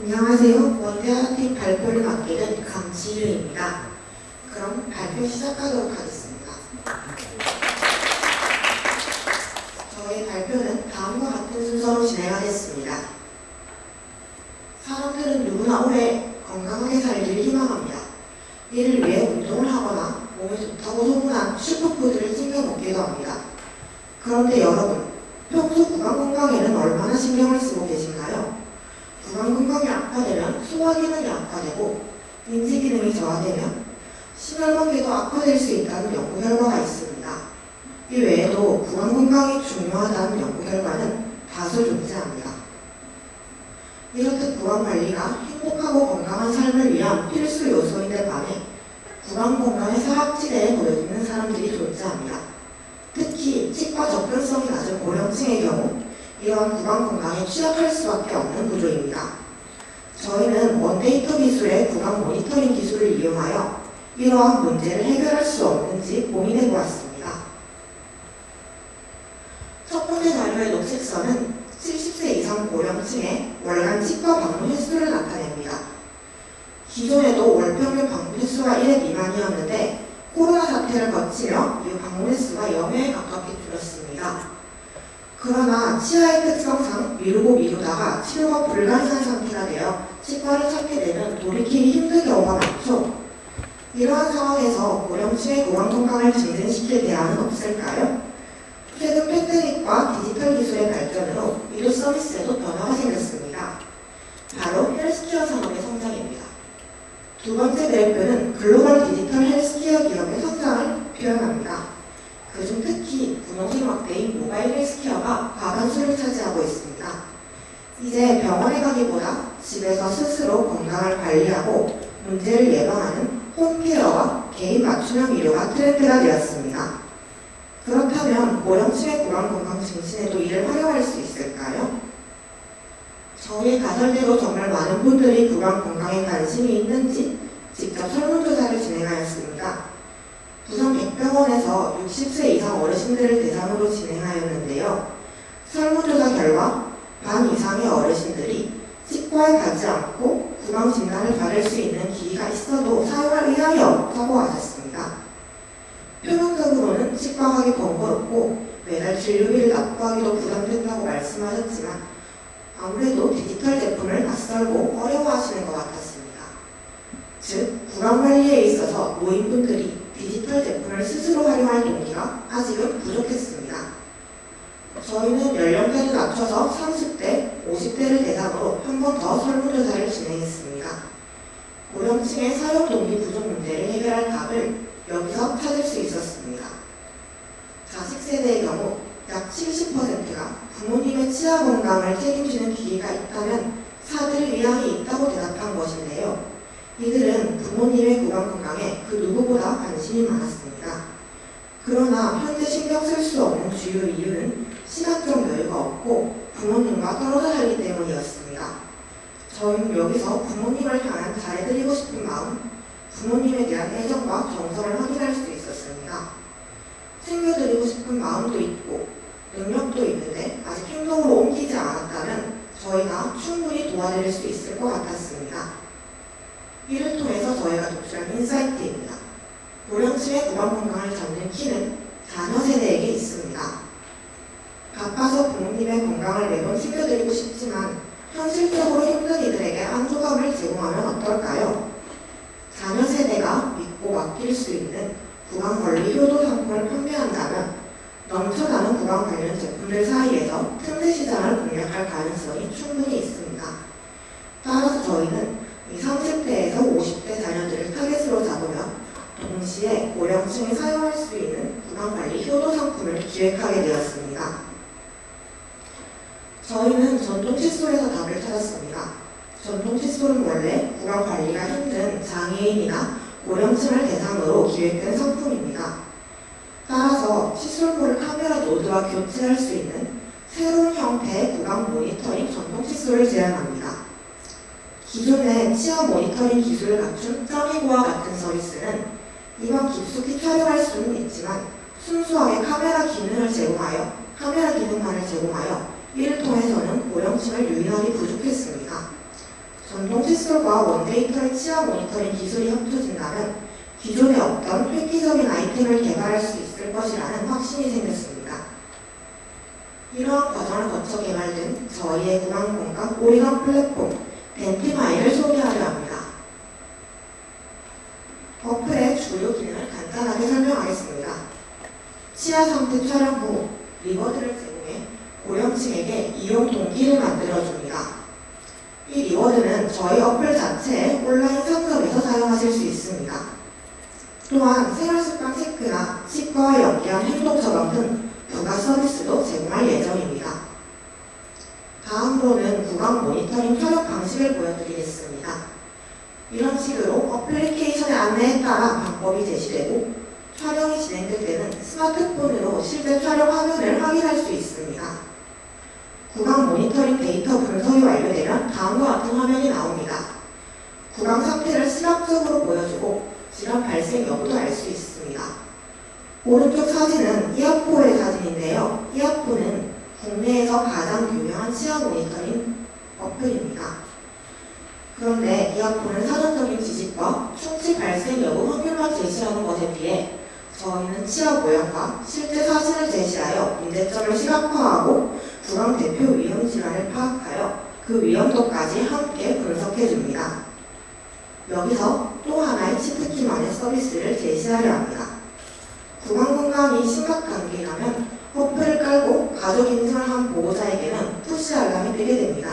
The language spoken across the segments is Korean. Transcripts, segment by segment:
안녕하세요. 원대학팀 발표를 된 강지유입니다. 그럼 발표 시작하도록 하겠습니다. 저의 발표는 다음과 같은 순서로 진행하겠습니다. 사람들은 누구나 오래 건강하게 살기를 희망합니다. 이를 위해 운동을 하거나 몸에 좋다고 소문한 슈퍼푸드를 챙겨 먹기도 합니다. 그런데 여러분, 평소 구강 건강에는 얼마나 신경을 쓰고 건강이 악화되면 소화 기능이 악화되고 인지 기능이 저하되면 심혈관계도 악화될 수 있다는 연구 결과가 있습니다. 이 외에도 구강 건강이 중요하다는 연구 결과는 다수 존재합니다. 이렇듯 구강 관리가 행복하고 건강한 삶을 위한 필수 요소인데 반해 구강 건강의 사각지대에 놓여 있는 사람들이 존재합니다. 특히 치과 접근성이 낮은 고령층의 경우 이러한 구강 건강에 취약할 수밖에 없는 구조입니다. 저희는 원데이터 기술의 구강 모니터링 기술을 이용하여 이러한 문제를 해결할 수 없는지 고민해 보았습니다. 첫 번째 자료의 녹색선은 70세 이상 고령층의 월간 치과 방문 횟수를 나타냅니다. 기존에도 월 평균 방문 횟수가 1회 미만이었는데 코로나 사태를 거치며 이 방문 횟수가 0회에 가깝게 줄었습니다. 그러나 치아의 특성상 미루고 미루다가 치료가 불가능한 상태가 되어 치과를 찾게 되면 돌이키기 힘든 경우가 많죠. 이러한 상황에서 고령층의 고관 건강을 증진시킬 대안은 없을까요? 최근 팬데믹과 디지털 기술의 발전으로 의료 서비스에도 변화가 생겼습니다. 바로 헬스케어 산업의 성장입니다. 두 번째 그래프는 글로벌 디지털 헬스케어 기업의 성장을 표현합니다. 그중 특히 분홍색 막대인 모바일 헬스케어가 과반 수를 차지하고 있습니다. 이제 병원에 가기보다 집에서 스스로 건강을 관리하고 문제를 예방하는 홈케어와 개인 맞춤형 의료가 트렌드가 되었습니다. 그렇다면 고령층의 구강 건강 증진에도 이를 활용할 수 있을까요? 저의 가설대로 정말 많은 분들이 구강 건강에 관심이 있는지 직접 설문조사를 진행하였습니다. 부산 백병원에서 60세 이상 어르신들을 대상으로 진행하였는데요. 설문조사 결과 반 이상의 어르신들이 치과에 가지 않고 구강 진단을 받을 수 있는 기기가 있어도 사용할 의향이 없다고 하셨습니다. 표면적으로는 치과 가기 번거롭고 매달 진료비를 납부하기도 부담된다고 말씀하셨지만 아무래도 디지털 제품을 낯설고 어려워하시는 것 같았습니다. 즉, 구강 관리에 있어서 노인분들이 디지털 제품을 스스로 활용할 동기가 아직은 부족했습니다. 저희는 연령대를 낮춰서 30대, 50대를 대상으로 한 번 더 설문조사를 진행했습니다. 고령층의 사용 동기 부족 문제를 해결할 답을 여기서 찾을 수 있었습니다. 자식 세대의 경우 약 70%가 부모님의 치아 건강을 책임지는 기기가 있다면 사들 의향이 있다고 대답한 것인데요. 이들은 부모님의 건강에 그 누구보다 관심이 많았습니다. 그러나 현재 신경 쓸 수 없는 주요 이유는 시간적 여유가 없고 부모님과 떨어져 살기 때문이었습니다. 저희는 여기서 부모님을 향한 잘해드리고 싶은 마음, 부모님에 대한 애정과 정성을 확인할 수 있었습니다. 챙겨드리고 싶은 마음도 있고 능력도 있는데 아직 행동으로 옮기지 않았다면 저희가 충분히 도와드릴 수 있을 것 같았습니다. 이를 통해서 저희가 독출한 인사이트입니다. 고령층의 건강을 잡는 키는 자녀 세대에게 있습니다. 바빠서 부모님의 건강을 매번 챙겨드리고 싶지만 현실적으로 힘든 이들에게 안정감을 제공하면 어떨까요? 자녀 세대가 믿고 맡길 수 있는 구강 관리 효도 상품을 판매한다면 넘쳐나는 구강 관련 제품들 사이에서 틈새 시장을 공략할 가능성이 충분히 있습니다. 따라서 저희는 이 30대에서 50대 자녀들을 타겟으로 잡으며 동시에 고령층이 사용할 수 있는 구강관리 효도 상품을 기획하게 되었습니다. 저희는 전통 칫솔에서 답을 찾았습니다. 전통 칫솔은 원래 구강관리가 힘든 장애인이나 고령층을 대상으로 기획된 상품입니다. 따라서 칫솔볼을 카메라 노드와 교체할 수 있는 새로운 형태의 구강 모니터링 전통 칫솔을 제안합니다. 기존의 치아 모니터링 기술을 갖춘 쩌미고와 같은 서비스는 이만 깊숙이 촬영할 수는 있지만 순수하게 카메라 기능을 제공하여 카메라 기능만을 제공하여 이를 통해서는 고령층을 유일하게 부족했습니다. 전동 칫솔과 원데이터의 치아 모니터링 기술이 합쳐진다면 기존에 없던 획기적인 아이템을 개발할 수 있을 것이라는 확신이 생겼습니다. 이러한 과정을 거쳐 개발된 저희의 구강 공간 오리건 플랫폼 덴티마이를 소개하려 합니다. 어플의 주요 기능을 간단하게 설명하겠습니다. 치아 상태 촬영 후 리워드를 제공해 고령층에게 이용 동기를 만들어줍니다. 이 리워드는 저희 어플 자체의 온라인 상점에서 사용하실 수 있습니다. 또한 생활 습관 체크나 치과와 연계한 행동 처방 등 부가 서비스도 제공할 예정입니다. 다음으로는 구강 모니터링 촬영 방식을 보여드리겠습니다. 이런 식으로 어플리케이션의 안내에 따라 방법이 제시되고 촬영이 진행될 때는 스마트폰으로 실제 촬영 화면을 확인할 수 있습니다. 구강 모니터링 데이터 분석이 완료되면 다음과 같은 화면이 나옵니다. 구강 상태를 시각적으로 보여주고 질환 발생 여부도 알 수 있습니다. 오른쪽 사진은 이어포의 사진인데요. 이어포는 국내에서 가장 유명한 치아 모니터링 어플입니다. 그런데 이어폰은 사전적인 지식과 충치 발생 여부 확률만 제시하는 것에 비해 저희는 치아 모양과 실제 사진을 제시하여 문제점을 시각화하고 구강 대표 위험 질환을 파악하여 그 위험도까지 함께 분석해 줍니다. 여기서 또 하나의 치트키만의 서비스를 제시하려 합니다. 구강 건강이 심각한 게라면 어플을 깔고 가족 인증을 한 보호자에게는 푸시 알람이 뜨게 됩니다.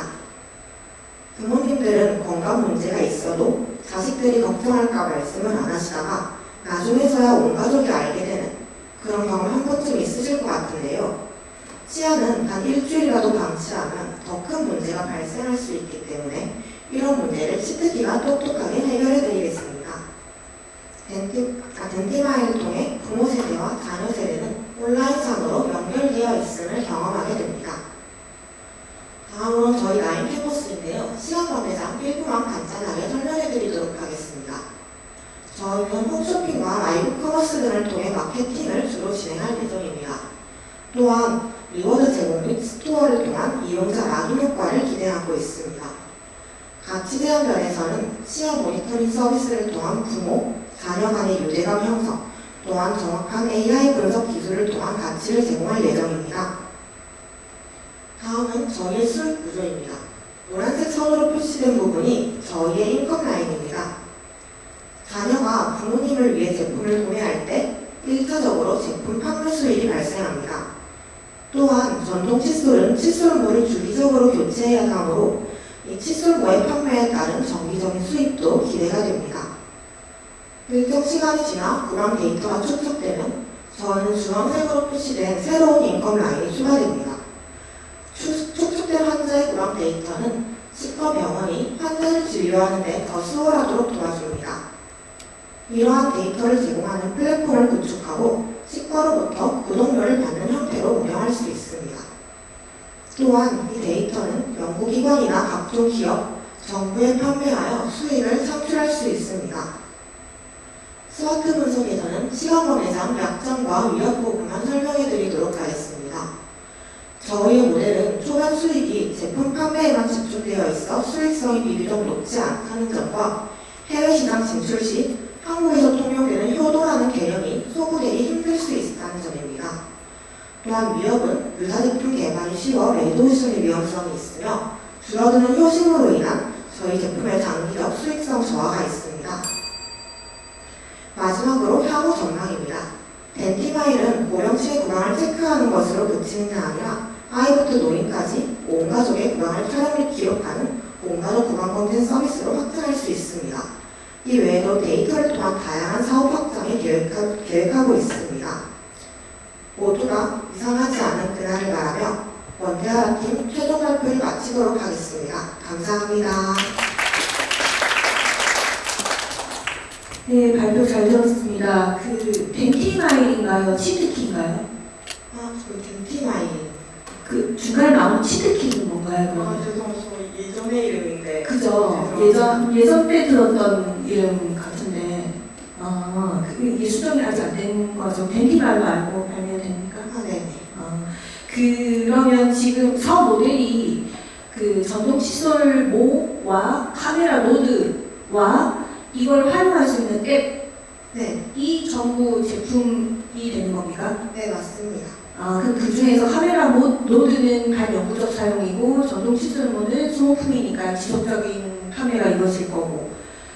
부모님들은 건강 문제가 있어도 자식들이 걱정할까 말씀을 안 하시다가 나중에서야 온 가족이 알게 되는 그런 경험 한 번쯤 있으실 것 같은데요. 치아는 단 일주일이라도 방치하면 더 큰 문제가 발생할 수 있기 때문에 이런 문제를 치트키가 똑똑하게 해결해 드리겠습니다. 덴티, 아, 덴티마이를 통해 부모 세대와 자녀 세대는 온라인상으로 연결되어 있음을 경험하게 됩니다. 다음으로 저희 라인 캠퍼스인데요. 시간 관계상 일부만 간단하게 설명해 드리도록 하겠습니다. 저희는 홈쇼핑과 라이브 커머스 등을 통해 마케팅을 주로 진행할 예정입니다. 또한 리워드 제공 및 스토어를 통한 이용자 락인 효과를 기대하고 있습니다. 가치 제한 면에서는 치아 모니터링 서비스를 통한 부모, 자녀 간의 유대감 형성, 또한 정확한 AI 분석 기술을 통한 가치를 제공할 예정입니다. 다음은 저희의 수익 구조입니다. 노란색 선으로 표시된 부분이 저희의 인컴 라인입니다. 자녀가 부모님을 위해 제품을 구매할 때 1차적으로 제품 판매 수익이 발생합니다. 또한 전동 칫솔은 칫솔물을 주기적으로 교체해야 하므로 이 칫솔모의 판매에 따른 정기적인 수입도 기대가 됩니다. 일정 시간이 지나 구강 데이터가 축적되면 저는 주황색으로 표시된 새로운 인컴 라인이 추가됩니다. 추- 축적된 환자의 구강 데이터는 치과 병원이 환자를 진료하는 데 더 수월하도록 도와줍니다. 이러한 데이터를 제공하는 플랫폼을 구축하고 치과로부터 구독료를 받는 형태로 운영할 수 있습니다. 또한 이 데이터는 연구기관이나 각종 기업, 정부에 판매하여 수익을 창출할 수 있습니다. 스와트 분석에서는 시간관계상 약점과 위협 부분만 설명해 드리도록 하겠습니다. 저희의 모델은 초반 수익이 제품 판매에만 집중되어 있어 수익성이 비교적 높지 않다는 점과 해외 시장 진출 시 한국에서 통용되는 효도라는 개념이 소구되기 힘들 수 있다는 점입니다. 또한 위협은 유사 제품 개발이 쉬워 레드오션의 위험성이 있으며 줄어드는 효심으로 인한 저희 제품의 장기적 수익성 저하가 있습니다. 마지막으로 향후 전망입니다. 덴티마일은 고령층의 구강을 체크하는 것으로 그치는 게 아니라 아이부터 노인까지 온 가족의 구강을 촬영 및 기록하는 온가족 구강 검진 서비스로 확장할 수 있습니다. 이 외에도 데이터를 통한 다양한 사업 확장을 계획하, 계획하고 있습니다. 모두가 이상하지 않은 그날을 바라며 원대하라 팀 최종 발표를 마치도록 하겠습니다. 감사합니다. 네, 발표 잘 들었습니다. 그 덴티마일인가요? 치트키인가요? 아, 저 덴티마이. 그 중간에 나온 치트키는 뭔가요? 아, 그러면? 죄송해요. 저 예전의 이름인데. 그죠? 죄송합니다. 예전 예전 때 들었던 이름 같은데. 아, 그 이게 수정이 아직 안 된 거죠. 덴티말로 알고 발매됩니까? 아, 네네. 어, 그러면 지금 사업 모델이 그 전동 칫솔 모와 카메라 노드와 이걸 활용할 수 있는 앱, 네, 이 전부 제품이 되는 겁니까? 네, 맞습니다. 아, 그럼 그 중에서 카메라 모, 노드는 반영구적 사용이고 전동 칫솔 모는 소모품이니까 지속적인 카메라 이것일 거고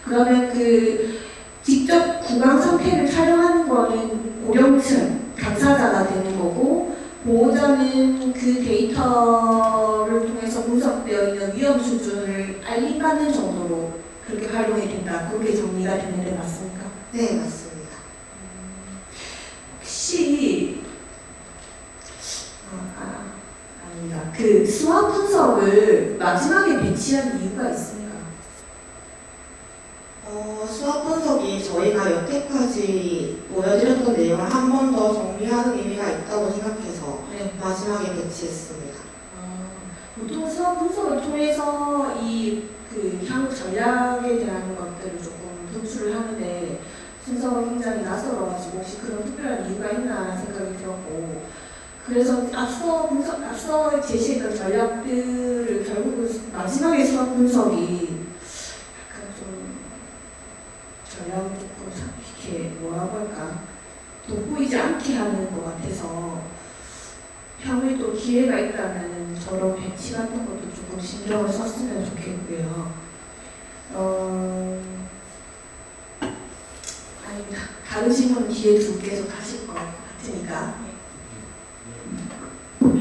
그러면 그 직접 구강 상태를 촬영하는 거는 고령층 당사자가 되는 거고 보호자는 그 데이터를 통해서 분석되어 있는 위험 수준을 알림받는 정도로 그렇게 활용이 된다. 그렇게 정리가 되는데 맞습니까? 네, 맞습니다. 혹시 아, 아 아니다. 그 수학 분석을 마지막에 배치한 이유가 있습니까? 어, 수학 분석이 저희가 여태까지 보여드렸던 내용을 한 번 더 정리하는 의미가 있다고 생각해서 네. 마지막에 배치했습니다. 아, 보통 수학 분석을 통해서 이그 향후 전략에 대한 것들을 조금 도출을 하는데 순서가 굉장히 낯설어가지고 혹시 그런 특별한 이유가 있나 생각이 들었고 그래서 앞서 분석 앞서 제시했던 전략들을 결국은 마지막에 수학 분석이 약간 좀 전략을 조금 참 이렇게 뭐라고 할까 돋보이지 않게 하는 것 같아서 향후에 또 기회가 있다면 저런 배치 같은 것도 조금 신경을 썼으면 좋겠고요. 어, 아닙니다. 다른 질문 기회 두 개서 하실 것 같으니까.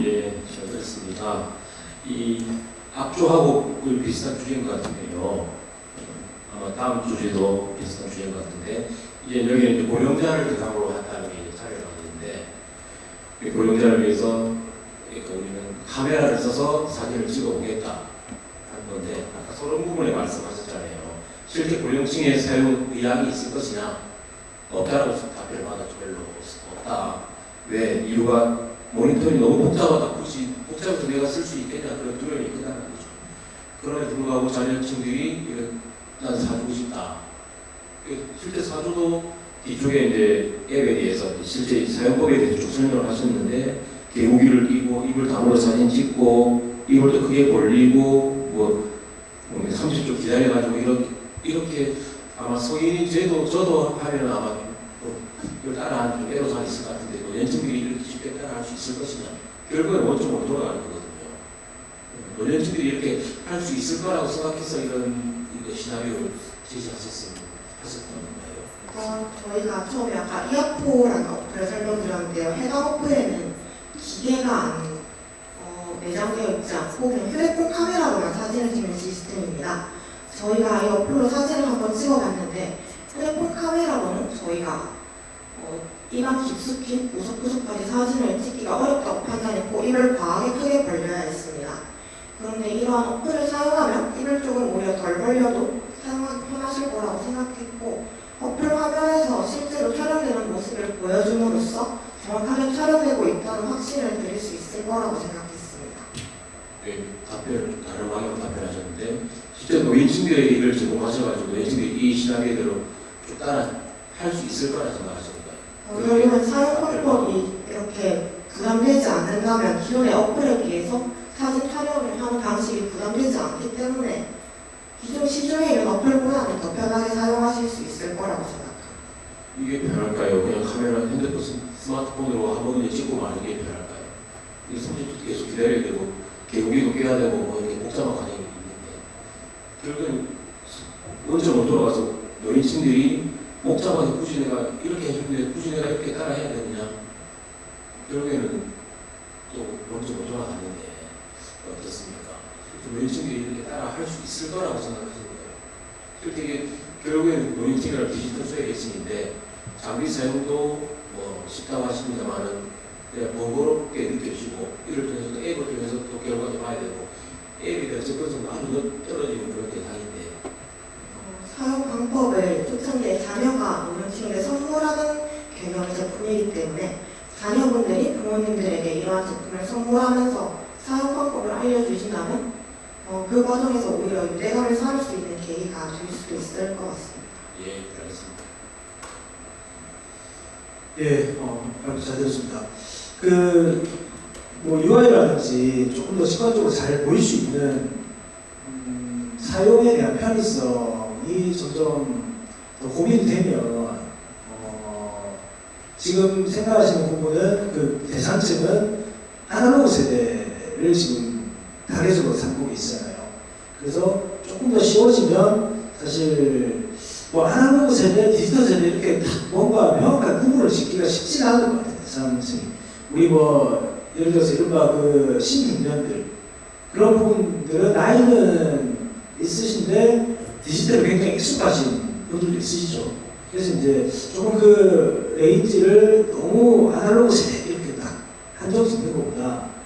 예, 잘 들었습니다. 이 앞주하고 그 비슷한 주제인 것 같은데요. 아마 다음 주제도 비슷한 주제인 것 같은데 이제 여기는 이제 고령자를 대상으로 한다는 게이 고령자를 위해서 그러니까 우리는 카메라를 써서 사진을 찍어보겠다 하는 건데 아까 서론 부분에 말씀하셨잖아요. 실제 고령층에 사용 의향이 있을 것이냐 없다라고 답변을 받았죠. 별로 없다. 왜 이유가 모니터링이 너무 복잡하다. 굳이 복잡해서 내가 쓸 수 있겠냐 그런 두려움이 있다는 거죠. 그럼에도 불구하고 자녀층들이 이거 난 사주고 싶다. 그 실제 사주도 뒤쪽에 이제 앱에 대해서 실제 사용법에 대해서 쭉 설명을 하셨는데 개우기를 끼고 입을 다물어 사진 찍고 입을 또 크게 벌리고 뭐 30초 기다려가지고 이렇게 이렇게 아마 성인이 저도 저도 하면 아마 또 이걸 따라하는 좀 애로사항이 있을 것 같은데 노년층들이 이렇게 쉽게 따라할 수 있을 것이냐 결국엔 원점으로 돌아가는 거거든요. 노년층들이 이렇게 할 수 있을 거라고 생각해서 이런 시나리오를 제시하셨습니다. 하셨던 건가요? 어, 저희가 처음에 아까 이어포라는 어플을 설명드렸는데요. 해당 어플에는 기계가 아닌 어, 내장되어 있지 않고 그냥 휴대폰 카메라로만 사진을 찍는 시스템입니다. 저희가 이 어플로 사진을 한번 찍어봤는데 휴대폰 카메라로는 저희가 어, 입안 깊숙이 구석구석까지 사진을 찍기가 어렵다고 판단했고 입을 과하게 크게 벌려야 했습니다. 그런데 이러한 어플을 사용하면 입을 조금 오히려 덜 벌려도 편하실 거라고 생각했고 어플 화면에서 실제로 촬영되는 모습을 보여줌으로써 정확하게 촬영되고 있다는 확신을 드릴 수 있을 거라고 생각했습니다. 네, 답변을 좀 다른 방향으로 답변하셨는데 실제 노인층들에게 이걸 제공하셔가지고 노인층들이 이 시나리오대로 쭉 따라 할 수 있을 거라 생각하십니까? 어, 결국은 사용 방법이 이렇게 부담되지 않는다면 기존의 어플에 비해서 사진 촬영을 하는 방식이 부담되지 않기 때문에 기존 시중에 있는 어플보다는 더 편하게 사용하실 수 있을 거라고 생각합니다. 이게 편할까요? 그냥 카메라 핸드폰 스- 스마트폰으로 한 번에 찍고 마는 게 편할까요? 이 손짓도 계속 기다려야 되고 개구리도 깨야 되고 뭐 이렇게 복잡한 과정이 있는데 결국은 원점으로 돌아가서 노인층들이 복잡하게 굳이 내가 이렇게 해주는데 내가 이렇게 따라 해야 되느냐 결국에는 또 원점으로 돌아가는데 어떻습니까? 노인층들이 이렇게 따라 할 수 있을 거라고 생각하시는 거예요. 이게 결국에는 노인층이라는 디지털 소외 계층인데 장비 사용도 뭐 쉽다고 하십니다만은 번거롭게 느껴지고 이를 통해서 앱을 통해서 또 결과도 봐야 되고 앱에 대한 접근성도 아주 더 떨어지는 그런 대상인데 어, 사용 방법을 초창기에 자녀가 노년층에게 선물하는 개념의 제품이기 때문에 자녀분들이 부모님들에게 이러한 제품을 선물하면서 사용 방법을 알려주신다면 어, 그 과정에서 오히려 유대감을 쌓을 수 있는 계기가 될 수도 있을 것 같습니다. 예 알겠습니다. 예, 어, 잘 들었습니다. 그, 뭐, UI라든지 조금 더 직관적으로 잘 보일 수 있는, 음, 사용에 대한 편의성이 점점 더 고민이 되면, 어, 지금 생각하시는 부분은 그 대상층은 아날로그 세대를 지금 타겟으로 삼고 있잖아요. 그래서 조금 더 쉬워지면 사실 뭐 아날로그 세대, 디지털 세대 이렇게 딱 뭔가 명확한 구분을 짓기가 쉽지 않은 것 같아요. 대상층이. 우리 뭐 예를 들어서 이른바 그 신중년들 그런 부분들은 나이는 있으신데 디지털에 굉장히 익숙하신 분들도 있으시죠. 그래서 이제 조금 그 레인지를 너무 아날로그 세대 이렇게 딱 한정 짓는 것보다 어,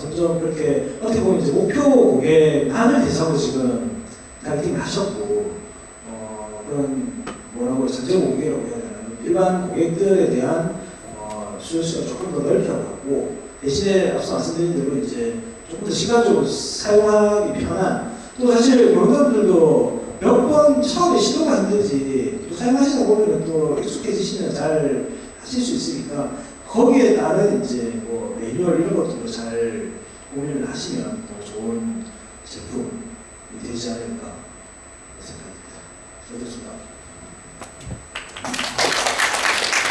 점점 그렇게 어떻게 보면 이제 목표 고객만을 대상으로 지금 타겟팅 하셨고 어, 그런 뭐라고 전체 고객이라고 해야 되나? 일반 고객들에 대한 어, 수요수가 조금 더 넓혀가고 대신에 앞서 말씀드린 대로 이제 조금 더 시간적으로 사용하기 편한 또 사실 고객님들도 몇 번 처음에 시도가 힘들지 또 사용하시다 보면 또 익숙해지시면 잘 하실 수 있으니까 거기에 따른 이제 뭐 매뉴얼 이런 것들도 잘 고민을 하시면 더 좋은 제품이 되지 않을까 생각합니다. 좋습니다.